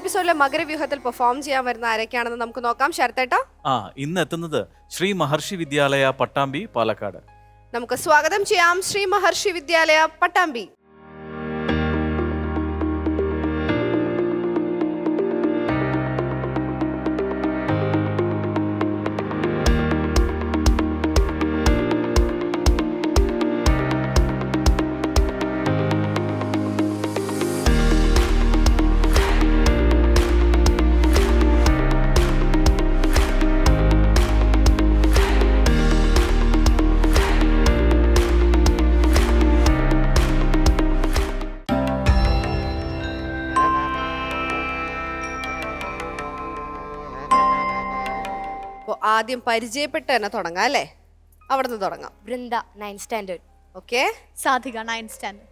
എപ്പിസോഡിലെ മകരവ്യൂഹത്തിൽ perform ചെയ്യാൻ വരുന്ന ആരൊക്കെയാണെന്ന് നമുക്ക് നോക്കാം. ശരത്തേട്ടാ? ആ ഇന്ന് എത്തുന്നത് ശ്രീ മഹർഷി വിദ്യാലയ പട്ടാമ്പി പാലക്കാട്. നമുക്ക് സ്വാഗതം ചെയ്യാം. ശ്രീ മഹർഷി വിദ്യാലയ പട്ടാമ്പി. ആദ്യം പരിചയപ്പെട്ട് തന്നെ തുടങ്ങാം അല്ലേ? അവിടുന്ന് തുടങ്ങാം. Vrinda nine standard okay Sadhika nine standard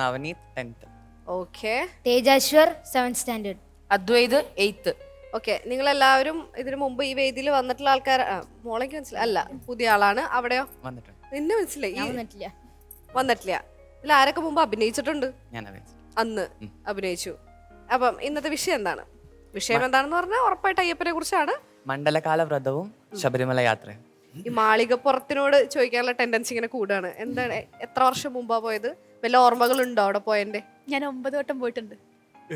Navaneeth tenth okay Tejaswar seven standard Advaith eighth okay നിങ്ങളെല്ലാവരും ഇതിനു മുമ്പ് ഈ വേദിയിൽ വന്നിട്ടുള്ള ആൾക്കാർ മോളേക്ക് മനസ്സിലായി. അല്ല പുതിയ ആളാണ്. അവിടെയോ? വന്നിട്ടുണ്ട്. നിന്നെ മനസ്സിലായി. വന്നിട്ടില്ല. വന്നിട്ടില്ല. ഇതിൽ ആരൊക്കെ മുമ്പ് അഭിനയിച്ചിട്ടുണ്ട്? ഞാൻ അഭിനയിച്ചു. അന്ന് അഭിനയിച്ചു. അപ്പം ഇന്നത്തെ വിഷയം എന്താണ്? വിഷയം എന്താണെന്ന് പറഞ്ഞാൽ ഉറപ്പായിട്ട് അയ്യപ്പനെ കുറിച്ചാണ്. മണ്ഡലകാല വ്രതവും ശബരിമല യാത്രയും. ഈ മാളികപ്പുറത്തിനോട് ചോദിക്കാനുള്ള ടെൻഡൻസി ഇങ്ങനെ കൂടാണ്. എന്താണ്? എത്ര വർഷം മുമ്പാ പോയത്? വല്ല ഓർമ്മകളുണ്ടോ അവിടെ പോയതിന്റെ? ഞാൻ ഒമ്പത് വട്ടം പോയിട്ടുണ്ട്.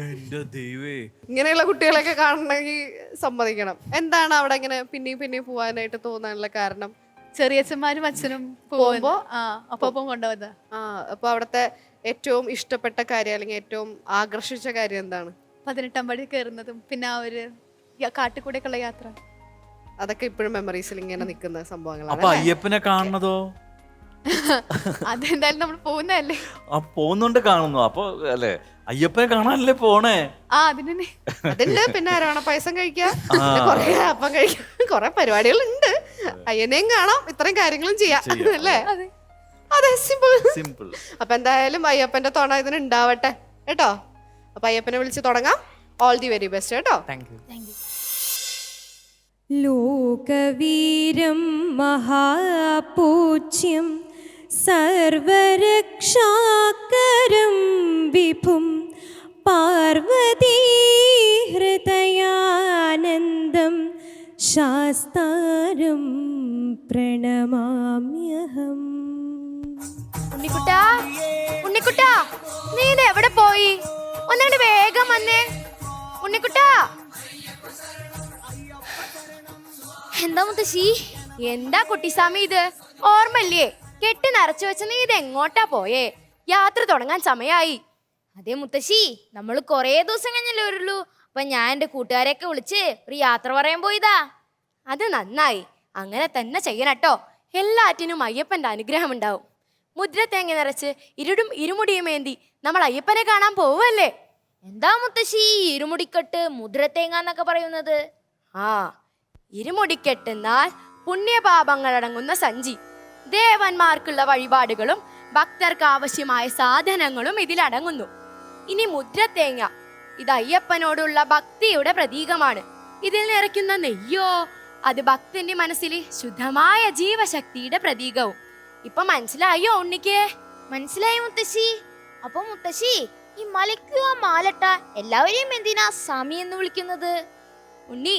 എന്റെ ദൈവേ ഇങ്ങനെയുള്ള കുട്ടികളെയൊക്കെ കാണണമെങ്കിൽ സമ്മതിക്കണം. എന്താണ് അവിടെ ഇങ്ങനെ പിന്നെയും പിന്നെയും പോവാനായിട്ട് തോന്നാനുള്ള കാരണം? ചെറിയച്ഛന്മാരും അച്ഛനും പോകുമ്പോ? ആ അപ്പം കൊണ്ടുപോയത് ആ അപ്പൊ അവിടുത്തെ ഏറ്റവും ഇഷ്ടപ്പെട്ട കാര്യം അല്ലെങ്കിൽ ഏറ്റവും ആകർഷിച്ച കാര്യം എന്താണ്? പതിനെട്ടാം പടി കയറുന്നതും പിന്നെ ആ ഒരു കാട്ടിക്കൂടെയൊക്കെയുള്ള യാത്ര? അതൊക്കെ ഇപ്പോഴും മെമ്മറീസിൽ ഇങ്ങനെ നിൽക്കുന്ന സംഭവങ്ങളാണ് അപ്പൊ അല്ലേ? അയ്യപ്പനെ കാണുന്നതോ? അതെന്തായാലും നമ്മൾ പോകുന്നതല്ലേ? ആ പോകുന്നുണ്ട് കാണുന്നു. അപ്പൊ അല്ലെ അയ്യപ്പനെ കാണാനല്ലേ പോണേ? ആ അതിന് അതുണ്ട്. പിന്നെ അരവണ പായസം കഴിക്കാം. പിന്നെ കൊറേ അപ്പം കഴിക്കാം. കൊറേ പരിപാടികളുണ്ട്. അയ്യനെയും കാണാം. ഇത്രയും കാര്യങ്ങളും ചെയ്യാം. ചെയ്യാം. അല്ലേ? അതെ. അതെ സിമ്പിൾ സിമ്പിൾ അപ്പൊ എന്തായാലും അയ്യപ്പന്റെ തുണ ഇതിന് ഉണ്ടാവട്ടെ കേട്ടോ? അപ്പൊ അയ്യപ്പനെ വിളിച്ച് തുടങ്ങാം. ഓൾ ദി വെരി ബെസ്റ്റ് കേട്ടോ? താങ്ക് യു ലോകവീരം മഹാപൂജ്യം സർവരക്ഷാകരം വിഭും പാർവതീഹൃദയാനന്ദം ശാസ്താരം പ്രണമാമ്യഹം. ഉണ്ണിക്കുട്ടാ ഉണ്ണിക്കുട്ടാ നീ ഇത് എവിടെ പോയി? ഒന്നുകൂടി വേഗം വന്നേ. ഉണ്ണിക്കുട്ടാ എന്താ മുത്തശ്ശി? എന്താ കുട്ടിസ്വാമി ഇത്? ഓർമ്മല്ലേ കെട്ടി നിറച്ചു വെച്ച നീ ഇത് എങ്ങോട്ടാ പോയേ? യാത്ര തുടങ്ങാൻ സമയായി. അതെ മുത്തശ്ശി നമ്മൾ കുറേ ദിവസം കഴിഞ്ഞല്ലേ വരുള്ളൂ. അപ്പൊ ഞാൻ എന്റെ കൂട്ടുകാരെയൊക്കെ വിളിച്ച് ഒരു യാത്ര പറയാൻ പോയതാ. അത് നന്നായി. അങ്ങനെ തന്നെ ചെയ്യണട്ടോ എല്ലാറ്റിനും അയ്യപ്പന്റെ അനുഗ്രഹം ഉണ്ടാവും. മുദ്ര തേങ്ങ നിറച്ച് ഇരുടും ഇരുമുടിയും ഏന്തി നമ്മൾ അയ്യപ്പനെ കാണാൻ പോവല്ലേ എന്താ മുത്തശ്ശി ഇരുമുടിക്കെട്ട് മുദ്ര തേങ്ങ എന്നൊക്കെ പറയുന്നത്? ആ ഇരുമുടിക്കെട്ടെന്നാൽ പുണ്യപാപങ്ങൾ അടങ്ങുന്ന സഞ്ചി. ദേവന്മാർക്കുള്ള വഴിപാടുകളും ഭക്തർക്ക് ആവശ്യമായ സാധനങ്ങളും ഇതിലടങ്ങുന്നു. ഇനി മുദ്ര തേങ്ങ ഇത് അയ്യപ്പനോടുള്ള ഭക്തിയുടെ പ്രതീകമാണ്. ഇതിൽ നിറയ്ക്കുന്ന നെയ്യോ അത് ഭക്തന്റെ മനസ്സിലെ ശുദ്ധമായ ജീവശക്തിയുടെ പ്രതീകവും. ഇപ്പൊ മനസ്സിലായോ ഉണ്ണിക്ക്? മനസ്സിലായി മുത്തശ്ശി. അപ്പൊ മുത്തശ്ശി ഈ മലയ്ക്ക് മാലട്ട എല്ലാവരെയും എന്തിനാ സ്വാമി എന്ന് വിളിക്കുന്നത്? ഉണ്ണി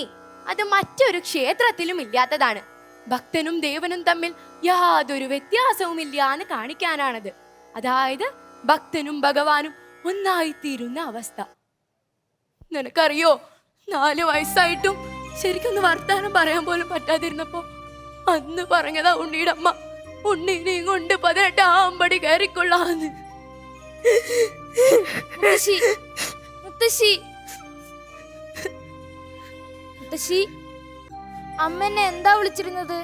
അത് മറ്റൊരു ക്ഷേത്രത്തിലും ഇല്ലാത്തതാണ്. ഭക്തനും ദേവനും തമ്മിൽ യാതൊരു വ്യത്യാസവും ഇല്ല എന്ന് കാണിക്കാനാണത്. അതായത് ഭക്തനും ഭഗവാനും ഒന്നായിത്തീരുന്ന അവസ്ഥ. നിനക്കറിയോ നാല് വയസ്സായിട്ടും ശരിക്കൊന്ന് വർത്താനം പറയാൻ പോലും പറ്റാതിരുന്നപ്പോ അന്ന് പറഞ്ഞതാ ഉണ്ണിയുടെ അമ്മ ഉണ്ണീനെയും കൊണ്ട് പതിനെട്ട് ആമ്പടി കയറിക്കൊള്ളാന്ന്. മുത്തശ്ശി മുത്തശ്ശി. മുത്തശ്ശി. അമ്മ എന്നെ എന്താ വിളിച്ചിരുന്നത്?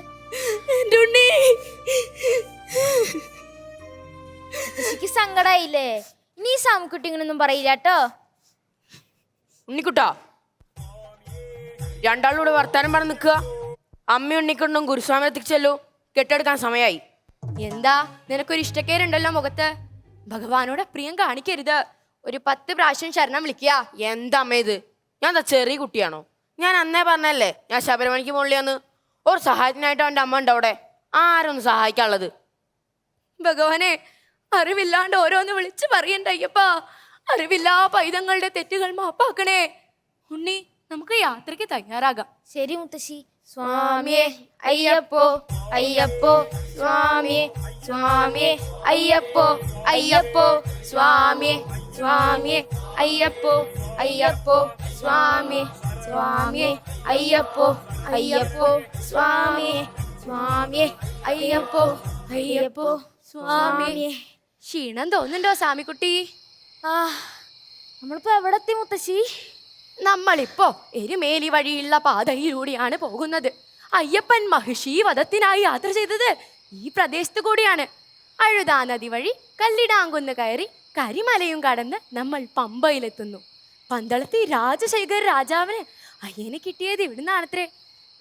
മുത്തശ്ശിക്ക് സങ്കടായില്ലേ? നീ സാമുക്കുട്ടി ഇങ്ങനൊന്നും പറയില്ല കേട്ടോ. ഉണ്ണിക്കുട്ടാ. രണ്ടാളൂടെ വർത്താനം പറഞ്ഞ് നിൽക്കുക. അമ്മ ഉണ്ണിക്കുണ്ടും ഗുരുസ്വാമി എത്തിച്ചല്ലോ. കെട്ടെടുക്കാൻ സമയമായി എന്താ? നിനക്കൊരു ഇഷ്ടക്കേരുണ്ടല്ലോ മുഖത്ത്? ഭഗവാനോട് പ്രിയം കാണിക്കരുത്. ഒരു പത്ത് പ്രാവശ്യം ശരണം വിളിക്കുക. എന്താ അമ്മ ഇത്? ഞാൻ എന്താ ചെറിയ കുട്ടിയാണോ? ഞാൻ അന്നേ പറഞ്ഞല്ലേ ഞാൻ ശബരിമലയ്ക്ക് മുകളിൽ ഒരു സഹായത്തിനായിട്ടോ എന്റെ അമ്മ ഉണ്ട് അവിടെ. ആരൊന്ന് സഹായിക്കാനുള്ളത്? ഭഗവാനെ അറിവില്ലാണ്ട് ഓരോന്ന് വിളിച്ച് പറയണ്ട അയ്യപ്പാ. അറിവില്ലാ പൈതങ്ങളുടെ തെറ്റുകൾ മാപ്പാക്കണേ. ഉണ്ണി നമുക്ക് യാത്രയ്ക്ക് തയ്യാറാകാം. ശരി മുത്തശ്ശി. സ്വാമിയെ അയ്യപ്പോ അയ്യപ്പോ സ്വാമിയെ സ്വാമിയെ അയ്യപ്പോ അയ്യപ്പോ സ്വാമിയെ സ്വാമിയെ അയ്യപ്പോ അയ്യപ്പോ സ്വാമിയെ. സ്വാമിയെ അയ്യപ്പോ അയ്യപ്പോ സ്വാമിയെ സ്വാമിയെ അയ്യപ്പോ അയ്യപ്പോ സ്വാമിയെ. ക്ഷീണം തോന്നുന്നുണ്ടോ സ്വാമിക്കുട്ടി? ആ നമ്മളിപ്പോ എവിടെ എത്തി മുത്തശ്ശി? നമ്മളിപ്പോ എരുമേലി വഴിയുള്ള പാതയിലൂടെയാണ് പോകുന്നത്. അയ്യപ്പൻ മഹിഷി വധത്തിനായി യാത്ര ചെയ്തത് ഈ പ്രദേശത്ത് കൂടിയാണ്. അഴുതാ നദി വഴി കല്ലിടാങ്കുന്ന് കയറി കരിമലയും കടന്ന് നമ്മൾ പമ്പയിലെത്തുന്നു. പന്തളത്തി രാജശേഖർ രാജാവിന് അയ്യനെ കിട്ടിയത് ഇവിടുന്നാണത്രേ.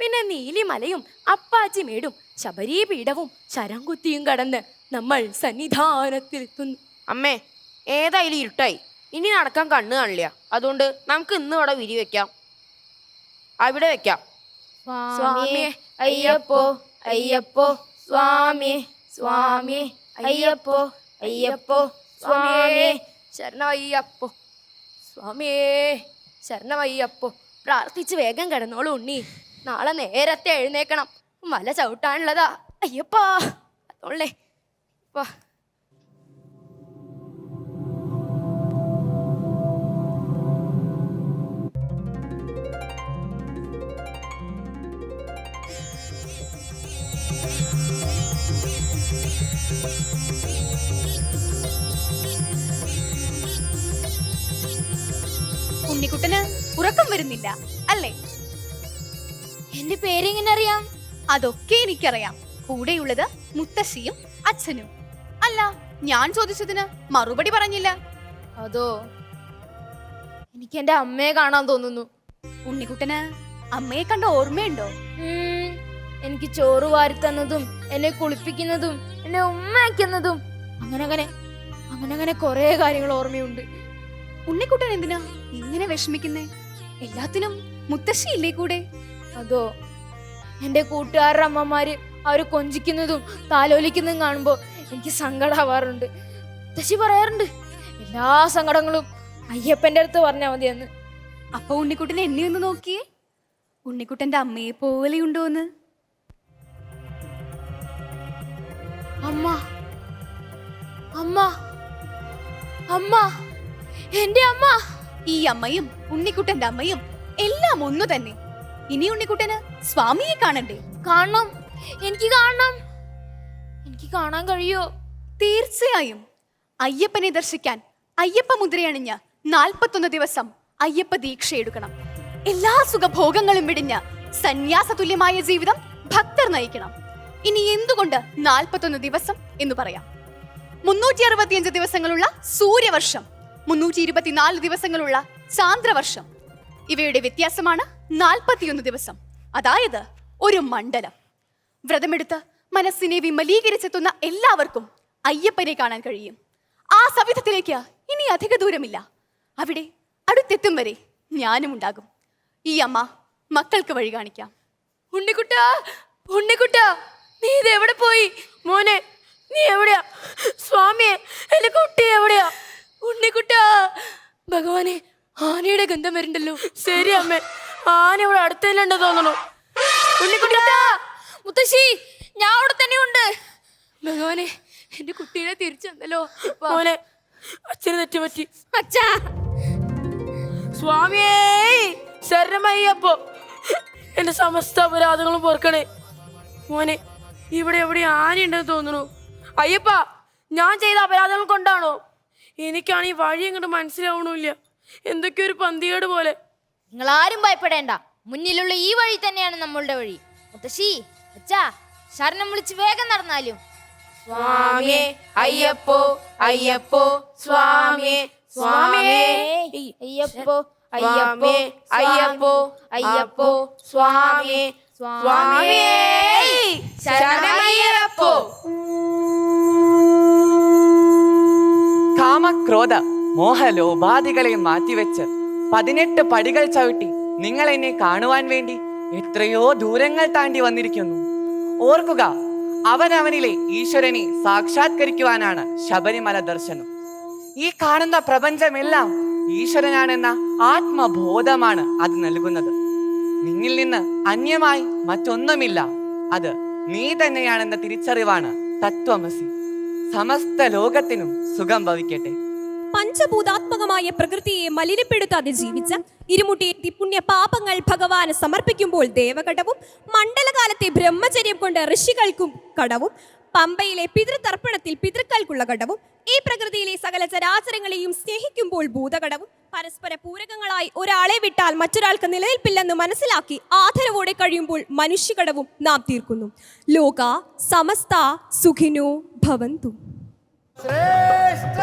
പിന്നെ നീലിമലയും അപ്പാച്ചിമേടും ശബരീപീഠവും ശരംകുത്തിയും കടന്ന് നമ്മൾ സന്നിധാനത്തിലെത്തുന്നു അമ്മേ ഏതായാലും ഇരുട്ടായി. ഇനി നടക്കാൻ കണ്ണ് കാണില്ല. അതുകൊണ്ട് നമുക്ക് ഇന്ന് ഇവിടെ വിരി വെക്കാം. അവിടെ വെക്കാം. സ്വാമിയെ അയ്യപ്പോ അയ്യപ്പോ സ്വാമി സ്വാമി അയ്യപ്പോ അയ്യപ്പോ സ്വാമിയെ ശരണമയ്യപ്പോ സ്വാമിയേ ശരണമയ്യപ്പോ. പ്രാർത്ഥിച്ച് വേഗം കിടന്നോളൂ ഉണ്ണി. നാളെ നേരത്തെ എഴുന്നേക്കണം. മല ചവിട്ടാനുള്ളതാ. അയ്യപ്പാ അതോളേ അപ്പാ ഉണ്ണിക്കുട്ടന് ഉറക്കം വരുന്നില്ല അല്ലേ? എന്റെ പേരെങ്ങനെ അറിയാം അതൊക്കെ എനിക്കറിയാം. കൂടെയുള്ളത് മുത്തശ്ശിയും അച്ഛനും. അല്ല ഞാൻ ചോദിച്ചതിന് മറുപടി പറഞ്ഞില്ല. അതോ? എനിക്ക് എന്റെ അമ്മയെ കാണാൻ തോന്നുന്നു. ഉണ്ണിക്കുട്ടന് അമ്മയെ കണ്ട ഓർമ്മയുണ്ടോ? എനിക്ക് ചോറ് വാരിത്തന്നതും എന്നെ കുളിപ്പിക്കുന്നതും എന്നെ ഉമ്മയാക്കുന്നതും അങ്ങനെ അങ്ങനെ അങ്ങനെ അങ്ങനെ കുറെ കാര്യങ്ങൾ ഓർമ്മയുണ്ട്. ഉണ്ണിക്കുട്ടൻ എന്തിനാ ഇങ്ങനെ വിഷമിക്കുന്നേ? എല്ലാത്തിനും മുത്തശ്ശി ഇല്ലേ കൂടെ? അതോ എന്റെ കൂട്ടുകാരുടെ അമ്മമാര് അവർ കൊഞ്ചിക്കുന്നതും താലോലിക്കുന്നതും കാണുമ്പോൾ എനിക്ക് സങ്കടമാവാറുണ്ട് മുത്തശ്ശി പറയാറുണ്ട് എല്ലാ സങ്കടങ്ങളും അയ്യപ്പന്റെ അടുത്ത് പറഞ്ഞാൽ മതിയെന്ന്. അപ്പൊ ഉണ്ണിക്കുട്ടൻ എന്നെ ഒന്ന് നോക്കിയേ. ഉണ്ണിക്കുട്ടന്റെ അമ്മയെ പോലെയുണ്ടോന്ന് അമ്മ അമ്മ അമ്മ എന്റെ അമ്മ. ഈ അമ്മയും ഉണ്ണിക്കുട്ടന്റെ അമ്മയും എല്ലാം ഒന്നു തന്നെ. ഇനി ഉണ്ണിക്കുട്ടന് സ്വാമിയെ കാണണ്ടേ? കാണണം. എനിക്ക് കാണണം. എനിക്ക് കാണാൻ കഴിയോ? തീർച്ചയായും. അയ്യപ്പനെ ദർശിക്കാൻ അയ്യപ്പ മുദ്രയണിഞ്ഞ് നാൽപ്പത്തൊന്ന് ദിവസം അയ്യപ്പ ദീക്ഷ എടുക്കണം. എല്ലാ സുഖഭോഗങ്ങളും വിടിഞ്ഞ് സന്യാസ തുല്യമായ ജീവിതം ഭക്തർ നയിക്കണം. ഇനി എന്തുകൊണ്ട് നാൽപ്പത്തൊന്ന് ദിവസം എന്ന് പറയാം. മുന്നൂറ്റി അറുപത്തിയഞ്ച് ദിവസങ്ങളുള്ള സൂര്യവർഷം മുന്നൂറ്റി ഇരുപത്തിനാല് ദിവസങ്ങളുള്ള ചാന്ദ്രവർഷം. ഇവയുടെ വ്യത്യാസമാണ് നാൽപ്പത്തിയൊന്ന് ദിവസം. അതായത് ഒരു മണ്ഡലം. വ്രതമെടുത്ത് മനസ്സിനെ വിമലീകരിച്ചെത്തുന്ന എല്ലാവർക്കും അയ്യപ്പനെ കാണാൻ കഴിയും. ആ സവിധത്തിലേക്ക് ഇനി അധിക ദൂരമില്ല. അവിടെ അടുത്തെത്തും വരെ ഞാനും ഉണ്ടാകും. ഈ അമ്മ മക്കൾക്ക് വഴി കാണിക്കാം. ഉണ്ണിക്കുട്ട ഉണ്ണിക്കുട്ട നീ ഇത് എവിടെ പോയി? മോനെ നീ എവിടെയാ? സ്വാമിയെ എന്റെ കുട്ടി എവിടെയാ? ഉണ്ണിക്കുട്ട ഭഗവാനെ ആനയുടെ ഗന്ധം വരുന്നുണ്ടല്ലോ. ശരി അമ്മ. ആന ഇവിടെ അടുത്തല്ലുണ്ട് തോന്നണു ഉണ്ണിക്കുട്ടാ മുത്തശ്ശി ഞാൻ അവിടെ തന്നെ ഉണ്ട് ഭഗവാനെ എന്റെ കുട്ടീനെ തിരിച്ചു തന്നല്ലോ. മോനെ അച്ഛന് തെറ്റുപറ്റി. അച്ഛാ. സ്വാമിയേ ശരണമയ്യപ്പോ. എന്റെ സമസ്ത അപരാധങ്ങളും പൊറുക്കണേ. മോനെ ഇവിടെ എവിടെ ആനയുണ്ടെന്ന് തോന്നുന്നു. അയ്യപ്പ ഞാൻ ചെയ്ത അപരാധങ്ങൾ കൊണ്ടാണോ? എനിക്കാണ് ഈ വഴി അങ്ങോട്ട് മനസ്സിലാവണില്ല. എന്തൊക്കെ ഒരു പന്തികേട് പോലെ. നിങ്ങൾ ആരും ഭയപ്പെടേണ്ട. മുന്നിലുള്ള ഈ വഴി തന്നെയാണ് നമ്മളുടെ വഴി. മുത്തശ്ശി അച്ഛാ ശരണം വിളിച്ച് വേഗം നടന്നാലും. സ്വാമിയേ അയ്യപ്പോ അയ്യപ്പോ സ്വാമിയേ സ്വാമിയേ. അയ്യപ്പോ അയ്യപ്പോ അയ്യപ്പോ അയ്യപ്പോ സ്വാമിയേ. സ്വാമിയേ ശരണമയ്യപ്പോ. കാമക്രോധ മോഹലോപാധികളെ മാറ്റിവെച്ച് പതിനെട്ട് പടികൾ ചവിട്ടി നിങ്ങൾ എന്നെ കാണുവാൻ വേണ്ടി എത്രയോ ദൂരങ്ങൾ താണ്ടി വന്നിരിക്കുന്നു. ഓർക്കുക അവനവനിലെ ഈശ്വരനെ സാക്ഷാത്കരിക്കുവാനാണ് ശബരിമല ദർശനം. ഈ കാണുന്ന പ്രപഞ്ചമെല്ലാം ഈശ്വരനാണെന്ന ആത്മബോധമാണ് അത് നൽകുന്നത്. നിന്നിൽ നിന്ന് അന്യമായി മറ്റൊന്നുമില്ല. അത് നീ തന്നെയാണെന്ന തിരിച്ചറിവാണ് തത്വമസി. സമസ്ത ലോകത്തിനും സുഖം ഭവിക്കട്ടെ. പഞ്ചഭൂതാത്മകമായ പ്രകൃതിയെ മലിനപ്പെടുത്താതെ ജീവിച്ച ഇരുമുട്ടിയെത്തി പുണ്യ പാപങ്ങൾ ഭഗവാന് സമർപ്പിക്കുമ്പോൾ ദേവകടവും മണ്ഡലകാലത്തെ ബ്രഹ്മചര്യം കൊണ്ട് ഋഷികൾക്കും കടവും പമ്പയിലെ പിതൃതർപ്പണത്തിൽ പിതൃക്കൾക്കുള്ള കടവും ഈ പ്രകൃതിയിലെ സകല ചരാചരങ്ങളെയും സ്നേഹിക്കുമ്പോൾ ഭൂതകടവും പരസ്പര പൂരകങ്ങളായി ഒരാളെ വിട്ടാൽ മറ്റൊരാൾക്ക് നിലനിൽപ്പില്ലെന്ന് മനസ്സിലാക്കി ആദരവോടെ കഴിയുമ്പോൾ മനുഷ്യകടവും നാം തീർക്കുന്നു. ലോക സമസ്ത സുഖിനോ ഭവന്തു. ശ്രേഷ്ഠ